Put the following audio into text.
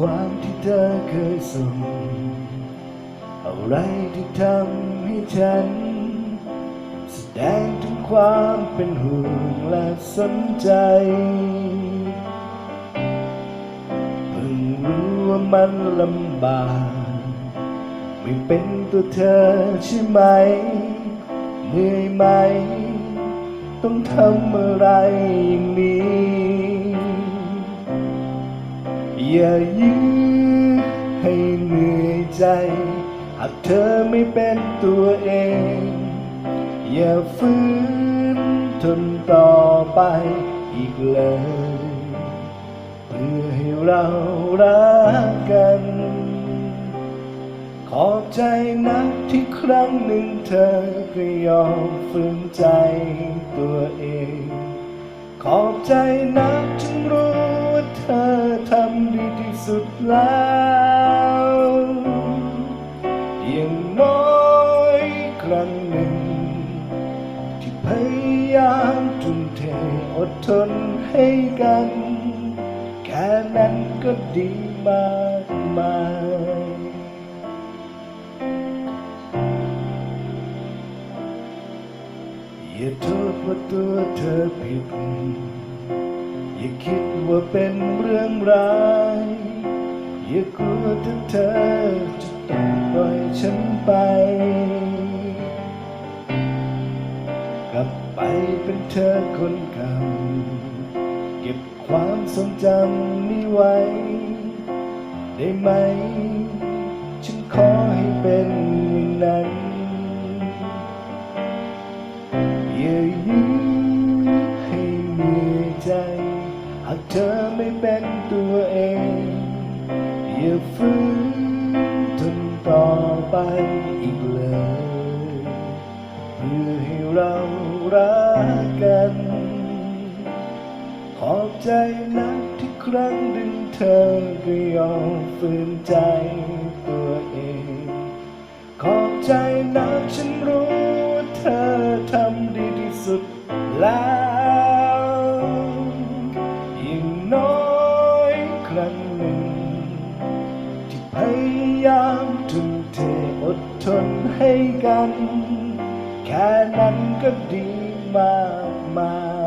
ความที่เธอเคยส่ง อะไรที่ทำให้ฉัน แสดงถึงความเป็นห่วงและสนใจเพิ่งรู้ว่ามันลำบาก ไม่เป็นตัวเธอใช่ไหม เหนื่อยไหม ต้องทำอะไร อย่ายื้อให้เหนื่อยใจหากเธอไม่เป็นตัวเอง อย่าฝืนทนต่อไปอีกเลยเพื่อให้เรารักกัน ขอบใจนะที่ครั้งหนึ่งเธอก็ยอมฝืนใจตัวเอง ขอบใจนะฉันรู้ว่าเธอ สุดแล้วอย่างน้อยครั้งหนึ่ง ที่พยายามทุ่มเทอดทนให้กัน แค่นั้นก็ดีมากมายอย่าโทษว่าตัวเธอผิด อย่าคิดว่าเป็นเรื่องร้าย อย่ากลัวถ้าเธอจะต้องปล่อยฉันไป กลับไปเป็นเธอคนเก่าเก็บความทรงจำนี้ไว้ ได้ไหม ฉันขอให้เป็นอย่างนั้นอย่ายื้อให้เหนื่อยใจ หากเธอไม่เป็นตัวเอง อย่าฝืนทนต่อไปอีกเลยเพื่อให้เรารักกัน ขอบใจนะที่ครั้งหนึ่งเธอก็ยอมฝืนใจตัวเอง ขอบใจนะฉันรู้เธอทำดีที่สุดแล้ว ยามทุ่มเทอดทนให้กัน แค่นั้นก็ดีมากมาย